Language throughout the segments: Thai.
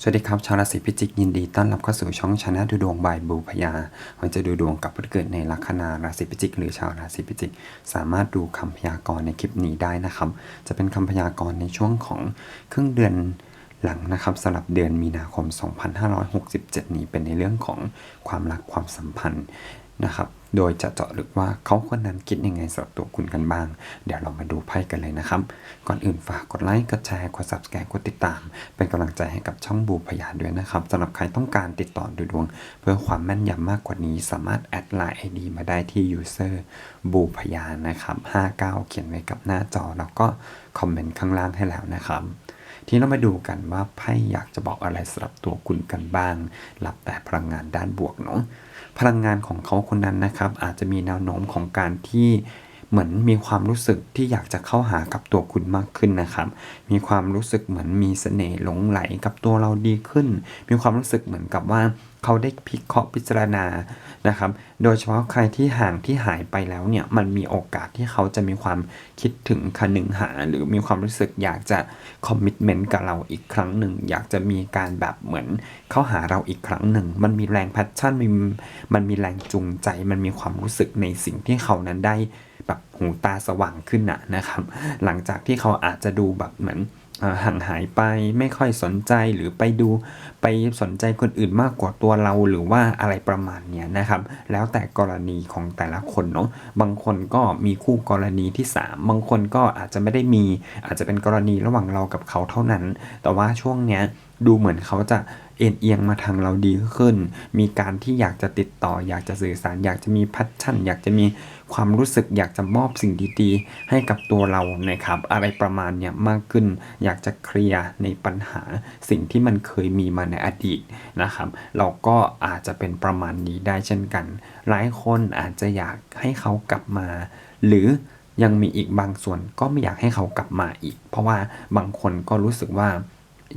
สวัสดีครับ ชาวราศีพิจิกยินดีต้อนรับเข้าสู่ช่องชนะดูดวงบายบูพยาวันจะดูดวงกับผู้เกิดในลัคนาราศีพิจิก หรือชาวราศีพิจิก สามารถดูคำพยากรณ์ในคลิปนี้ได้นะครับ จะเป็นคำพยากรณ์ในช่วงของครึ่งเดือนหลังนะครับสำหรับเดือนมีนาคม 2567 นี้เป็นในเรื่องของความรักความสัมพันธ์ นะครับ โดยจะเจาะลึกว่าเขาคนนั้นคิดยังไงสำหรับตัวคุณกันบ้าง เดี๋ยวเรามาดูไพ่กันเลยนะครับ ก่อนอื่นฝากกดไลค์ กดแชร์ กด subscribe กดติดตาม เป็นกำลังใจให้กับช่องบูพยาด้วยนะครับสำหรับใครต้องการติดต่อดูดวง เพื่อความแม่นยำมากกว่านี้ สามารถแอดไลน์ ID มาได้ที่ user บูพยานะครับ59 เขียนไว้กับหน้าจอ แล้วก็คอมเมนต์ข้างล่างให้แล้วนะครับทีนี้เรามาดูกันว่าไพ่อยากจะบอกอะไรสำหรับตัวคุณกันบ้างรับแต่พลังงานด้านบวกเนาะ พลังงานของเขาคนนั้นนะครับ อาจจะมีแนวโน้มของการที่เหมือนมีความรู้สึกที่อยากจะเข้าหากับตัวคุณมากขึ้นนะครับ มีความรู้สึกเหมือนมีเสน่ห์หลงไหลกับตัวเราดีขึ้น มีความรู้สึกเหมือนกับว่า เขาได้พิเคราะห์พิจารณานะครับ โดยเฉพาะใครที่ห่างที่หายไปแล้วเนี่ย มันมีโอกาสที่เขาจะมีความคิดถึงคนึงหา หรือมีความรู้สึกอยากจะคอมมิชเมนต์กับเราอีกครั้งหนึ่ง อยากจะมีการแบบเหมือนเข้าหาเราอีกครั้งหนึ่ง มันมีแรงแพชชั่นมีมันมีแรงจูงใจ มันมีความรู้สึกในสิ่งที่เขานั้นได้แบบหูตาสว่างขึ้นนะนะครับ หลังจากที่เขาอาจจะดูแบบเหมือน ห่างหายไปไม่ค่อยสนใจหรือไปดูไปสนใจคนอื่นมากกว่าตัวเราหรือว่าอะไรประมาณเนี้ยนะครับ แล้วแต่กรณีของแต่ละคนเนาะบางคนก็มีคู่กรณีที่ 3 บางคนก็อาจจะไม่ได้มี อาจจะเป็นกรณีระหว่างเรากับเขาเท่านั้น แต่ว่าช่วงเนี้ยดูเหมือนเขาจะ เอ็นเอียงมาทางเราดีขึ้น มีการที่อยากจะติดต่อ อยากจะสื่อสาร อยากจะมีพัชชั่น อยากจะมีความรู้สึก อยากจะมอบสิ่งดีๆให้กับตัวเรานะครับ อะไรประมาณเนี้ยมากขึ้น อยากจะเคลียร์ในปัญหาสิ่งที่มันเคยมีมาในอดีตนะครับ เราก็อาจจะเป็นประมาณนี้ได้เช่นกัน หลายคนอาจจะอยากให้เขากลับมา หรือยังมีอีกบางส่วนก็ไม่อยากให้เขากลับมาอีก เพราะว่าบางคนก็รู้สึกว่า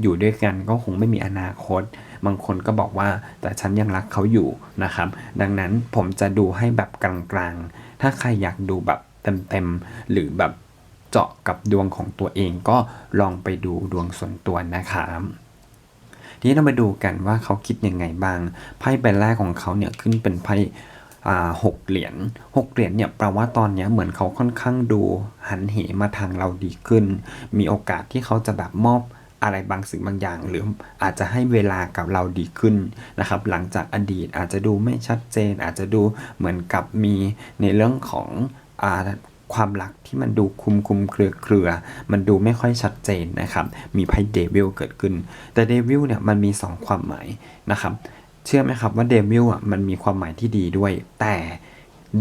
อยู่ด้วยกันก็คงไม่มีอนาคต บางคนก็บอกว่าแต่ฉันยังรักเขาอยู่นะครับ ดังนั้นผมจะดูให้แบบกลางๆ ถ้าใครอยากดูแบบเต็มๆ หรือแบบเจาะกับดวงของตัวเองก็ลองไปดูดวงส่วนตัวนะครับทีนี้เรามาดูกันว่าเขาคิดยังไงบ้าง ไพ่ใบแรกของเขาเนี่ยขึ้นเป็นไพ่หกเหรียญหกเหรียญเนี่ยแปลว่าตอนนี้เหมือนเขาค่อนข้างดูหันเหมาทางเราดีขึ้น มีโอกาสที่เขาจะแบบมอบ อะไรบางสิ่งบางอย่าง หรืออาจจะให้เวลากับเราดีขึ้นนะครับ หลังจากอดีตอาจจะดูไม่ชัดเจน อาจจะดูเหมือนกับมีในเรื่องของอ่าความรักที่มันดูคุมคุมเครือเครือ มันดูไม่ค่อยชัดเจนนะครับ มีไพ่เดวิลเกิดขึ้น แต่เดวิลเนี่ยมันมี 2 ความหมายนะครับ เชื่อไหมครับว่าเดวิลอะมันมีความหมายที่ดีด้วย แต่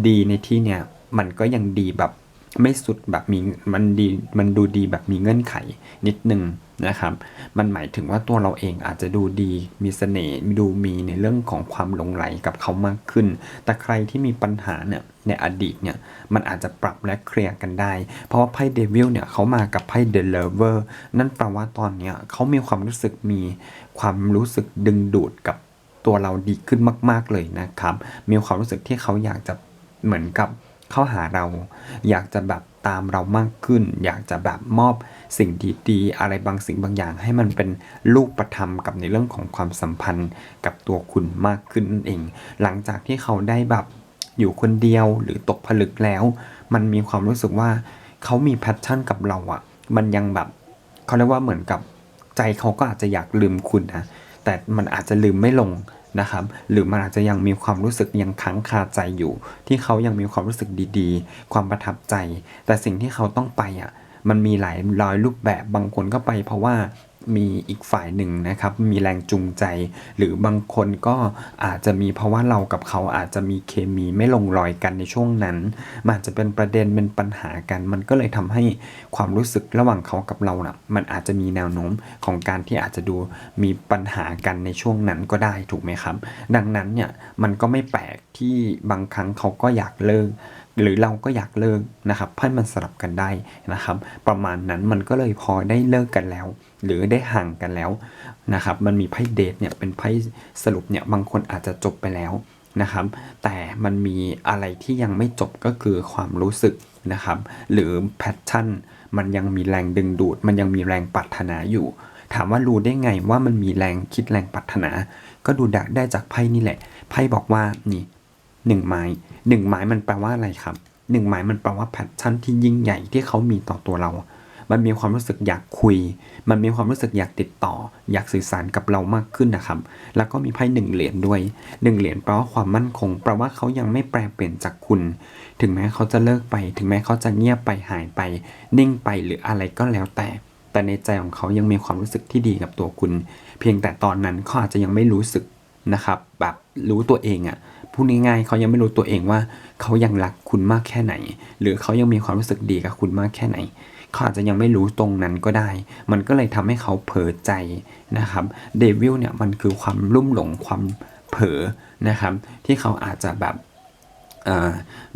ดีในที่เนี่ยมันก็ยังดีแบบไม่สุดแบบมีมันดีมันดูดีแบบมีเงื่อนไขนิดนึง นะครับ มันหมายถึงว่าตัวเราเองอาจจะดูดี มีเสน่ห์ดูมีในเรื่องของความหลงไหลกับเขามากขึ้น แต่ใครที่มีปัญหาเนี่ยในอดีตเนี่ยมันอาจจะปรับและเคลียร์กันได้ เพราะว่าไพ่เดวิลเนี่ยเขามากับไพ่เดลเลเวอร์นั่นแปลว่าตอนเนี้ยเขามีความรู้สึกมีความรู้สึกดึงดูดกับตัวเราดีขึ้นมาก ๆเลยนะครับ มีความรู้สึกที่เขาอยากจะเหมือนกับเข้าหาเรา อยากจะแบบ ตามเรามากขึ้น อยากจะแบบมอบสิ่งดีๆ อะไรบางสิ่งบางอย่าง ให้มันเป็นลูกประธรรมกับในเรื่องของความสัมพันธ์กับตัวคุณมากขึ้นนั่นเอง หลังจากที่เขาได้แบบอยู่คนเดียวหรือตกผลึกแล้ว มันมีความรู้สึกว่าเขามีแพชชั่นกับเราอะ่ะมันยังแบบเขาเรียกว่าเหมือนกับใจเขาก็อาจจะอยากลืมคุณนะแต่มันอาจจะลืมไม่ลง นะครับ หรือมันอาจจะยังมีความรู้สึกยังค้างคาใจอยู่ ที่เขายังมีความรู้สึกดีๆ ความประทับใจ แต่สิ่งที่เขาต้องไปอะมันมีหลายร้อยรูปแบบบางคนก็ไปเพราะว่า มีอีกฝ่ายหนึ่งนะครับ มีแรงจูงใจ หรือบางคนก็อาจจะมีเพราะว่าเรากับเขาอาจจะมีเคมีไม่ลงรอยกันในช่วงนั้นมันอาจจะเป็นประเด็นเป็นปัญหากัน มันก็เลยทำให้ความรู้สึกระหว่างเขากับเรานะ่ะมันอาจจะมีแนวโน้มของการที่อาจจะดูมีปัญหากันในช่วงนั้นก็ได้ถูกไหมครับ ดังนั้นเนี่ยมันก็ไม่แปลกที่บางครั้งเขาก็อยากเลิก หรือเราก็อยากเลิกนะครับให้มันสลับกันได้นะครับ ประมาณนั้นมันก็เลยพอได้เลิกกันแล้ว หรือได้ห่างกันแล้วนะครับมันมีไพ่เดทเนี่ยเป็นไพ่สรุปเนี่ยบางคนอาจจะจบไปแล้วนะครับ แต่มันมีอะไรที่ยังไม่จบก็คือความรู้สึกนะครับ หรือแพชชั่น มันยังมีแรงดึงดูด มันยังมีแรงปรารถนาอยู่ ถามว่ารู้ได้ไงว่ามันมีแรงคิดแรงปรารถนา ก็ดูดักได้จากไพ่นี่แหละ ไพ่บอกว่านี่ หนึ่งไม้หนึ่งไม้มันแปลว่าอะไรครับหนึ่งไม้มันแปลว่าแพชชั่นที่ยิ่งใหญ่ที่เขามีต่อตัวเรา มันมีความรู้สึกอยากคุย มันมีความรู้สึกอยากติดต่อ อยากสื่อสารกับเรามากขึ้นนะครับ แล้วก็มีไพ่หนึ่งเหรียญด้วยหนึ่งเหรียญแปลว่าความมั่นคง แปลว่าเขายังไม่แปลเปลี่ยนจากคุณ ถึงแม้เขาจะเลิกไป ถึงแม้เขาจะเงียบไปหายไป นิ่งไปหรืออะไรก็แล้วแต่แต่ในใจของเขายังมีความรู้สึกที่ดีกับตัวคุณ เพียงแต่ตอนนั้นเขาอาจจะยังไม่รู้สึกนะครับ แบบรู้ตัวเองอะ่ะ พูดง่ายๆเขายังไม่รู้ตัวเองว่าเขายังรักคุณมากแค่ไหน หรือเขายังมีความรู้สึกดีกับคุณมากแค่ไหนเขาอาจจะยังไม่รู้ตรงนั้นก็ได้ มันก็เลยทำให้เขาเผลอใจนะครับเดวิลเนี่ยมันคือความลุ่มหลงความเผลอนะครับ ที่เขาอาจจะแบบ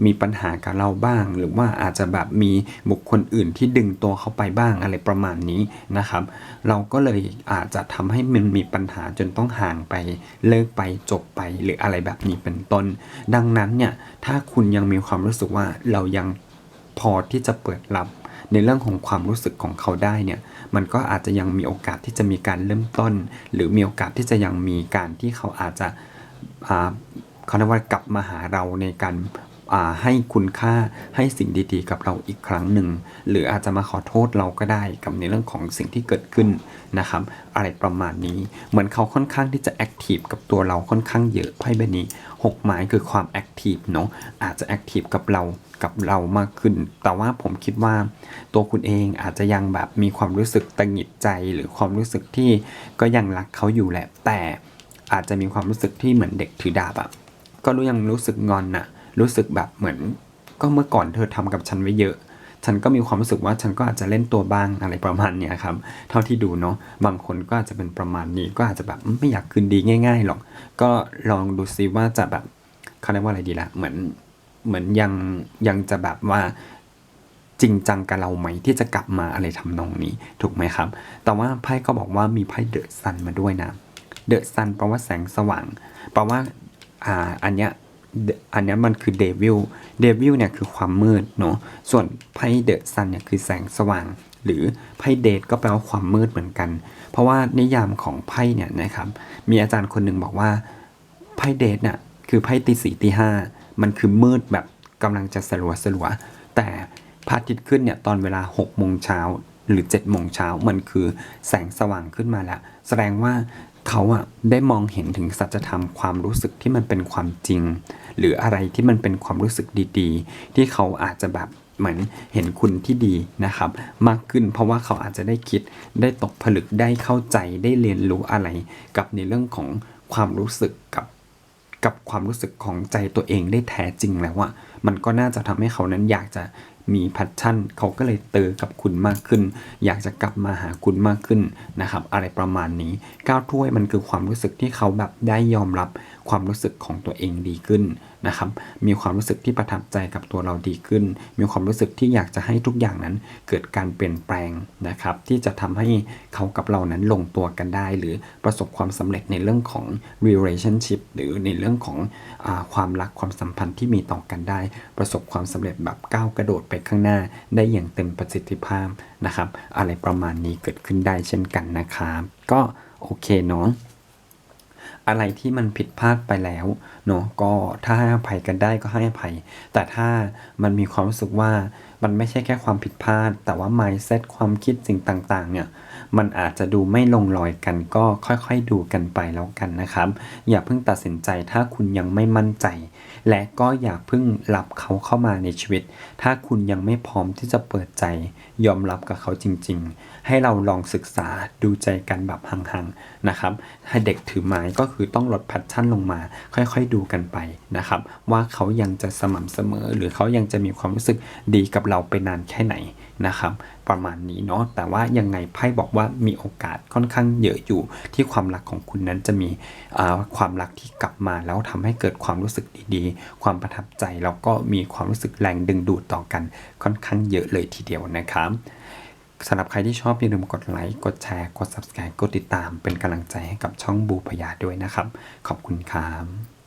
มีปัญหากับเราบ้าง หรือว่าอาจจะแบบมีบุคคลอื่นที่ดึงตัวเขาไปบ้างอะไรประมาณนี้นะครับ เราก็เลยอาจจะทำให้มันมีปัญหาจนต้องห่างไปเลิกไปจบไปหรืออะไรแบบนี้เป็นต้น ดังนั้นเนี่ยถ้าคุณยังมีความรู้สึกว่าเรายังพอที่จะเปิดรับในเรื่องของความรู้สึกของเขาได้เนี่ย มันก็อาจจะยังมีโอกาสที่จะมีการเริ่มต้น หรือมีโอกาสที่จะยังมีการที่เขาอาจจะ เขาเรียกว่ากลับมาหาเราในการให้คุณค่าให้สิ่งดีๆ กับเราอีกครั้งหนึ่ง หรืออาจจะมาขอโทษเราก็ได้กับในเรื่องของสิ่งที่เกิดขึ้นนะครับ อะไรประมาณนี้ เหมือนเขาค่อนข้างที่จะแอคทีฟกับตัวเราค่อนข้างเยอะไพ่ใบนี้หกไม้คือความแอคทีฟเนาะอาจจะแอคทีฟกับเรากับเรามากขึ้น แต่ว่าผมคิดว่าตัวคุณเองอาจจะยังแบบมีความรู้สึกตังหิดใจ หรือความรู้สึกที่ก็ยังรักเขาอยู่แหละแต่อาจจะมีความรู้สึกที่เหมือนเด็กถือดาบอะ ก็รู้ยังรู้สึกงอนน่ะ รู้สึกแบบเหมือน ก็เมื่อก่อนเธอทำกับฉันไว้เยอะ ฉันก็มีความรู้สึกว่าฉันก็อาจจะเล่นตัวบ้างอะไรประมาณเนี้ยครับ เท่าที่ดูเนาะ บางคนก็อาจจะเป็นประมาณนี้ ก็อาจจะแบบไม่อยากคืนดีง่าย ๆหรอก ก็ลองดูซิว่าจะแบบเขาเรียกว่าอะไรดีละเหมือน เหมือนยังยังจะแบบว่าจริงจังกับเราไหมที่จะกลับมาอะไรทำนองนี้ถูกไหมครับ แต่ว่าไพ่ก็บอกว่ามีไพ่เดอะซันมาด้วยนะ เดอะซันแปลว่าแสงสว่าง แปลว่า อ่าอันเนี้ยอันเนี้ยมันคือเดวิลเดวิลเนี่ยคือความมืดเนาะส่วนไพ่เดอะซันเนี่ยคือแสงสว่าง หรือไพ่เดทก็แปลว่าความมืดเหมือนกัน เพราะว่านิยามของไพ่เนี่ยนะครับมีอาจารย์คนหนึ่งบอกว่าไพ่เดทเนี่ยคือไพ่ตีสี่ตีห้ามันคือมืดแบบกำลังจะสลัวสลัวแต่พระอาทิตย์ขึ้นเนี่ยตอนเวลา6โมงเช้าหรือ7โมงเช้ามันคือแสงสว่างขึ้นมาแล้ว แสดงว่า เขาอะได้มองเห็นถึงสัจธรรมความรู้สึกที่มันเป็นความจริง หรืออะไรที่มันเป็นความรู้สึกดี ๆ ที่เขาอาจจะแบบเหมือนเห็นคุณที่ดีนะครับ มากขึ้นเพราะว่าเขาอาจจะได้คิดได้ตกผลึกได้เข้าใจได้เรียนรู้อะไร กับในเรื่องของความรู้สึกกับกับความรู้สึกของใจตัวเองได้แท้จริงแล้วอะมันก็น่าจะทำให้เขานั้นอยากจะ มีแพชชั่นเขาก็เลยเตอกับคุณมากขึ้น อยากจะกลับมาหาคุณมากขึ้นนะครับ อะไรประมาณนี้ก้าวถ้วยมันคือความรู้สึกที่เขาแบบได้ยอมรับความรู้สึกของตัวเองดีขึ้นนะครับ มีความรู้สึกที่ประทับใจกับตัวเราดีขึ้น มีความรู้สึกที่อยากจะให้ทุกอย่างนั้นเกิดการเปลี่ยนแปลงนะครับ ที่จะทำให้เขากับเรานั้นลงตัวกันได้ หรือประสบความสำเร็จในเรื่องของ relationship หรือในเรื่องของอความรักความสัมพันธ์ที่มีต่อกันได้ ประสบความสำเร็จแบบก้าวกระโดดไปข้างหน้า ได้อย่างเต็มประสิทธิภาพนะครับ อะไรประมาณนี้เกิดขึ้นได้เช่นกันนะครับ ก็โอเคเนาะ อะไรที่มันผิดพลาดไปแล้วเนาะก็ถ้าให้อภัยกันได้ก็ให้อภัย แต่ถ้ามันมีความรู้สึกว่ามันไม่ใช่แค่ความผิดพลาด แต่ว่า mindset ความคิดสิ่งต่าง ๆ เนี่ย มันอาจจะดูไม่ลงรอยกันก็ค่อยๆดูกันไปแล้วกันนะครับ อย่าเพิ่งตัดสินใจถ้าคุณยังไม่มั่นใจ และก็อย่าเพิ่งรับเขาเข้ามาในชีวิต ถ้าคุณยังไม่พร้อมที่จะเปิดใจ ยอมรับกับเขาจริง ๆ ให้เราลองศึกษาดูใจกันแบบห่างๆนะครับให้เด็กถือไม้ก็คือต้องลดแพชชั่นลงมา ค่อยๆดูกันไปนะครับ ว่าเขายังจะสม่ำเสมอ หรือเขายังจะมีความรู้สึกดีกับเราไปนานแค่ไหน นะครับประมาณนี้เนาะแต่ว่ายังไงไพ่บอกว่ามีโอกาสค่อนข้างเยอะอยู่ที่ความรักของคุณนั้นจะมีความรักที่กลับมาแล้วทำให้เกิดความรู้สึกดีๆ ความประทับใจแล้วก็มีความรู้สึกแรงดึงดูดต่อกันค่อนข้างเยอะเลยทีเดียวนะครับสำหรับใครที่ชอบอย่าลืมกดไลค์กดแชร์ กด subscribe กดติดตามเป็นกำลังใจให้กับช่องบูพยาด้วยนะครับ ขอบคุณครับ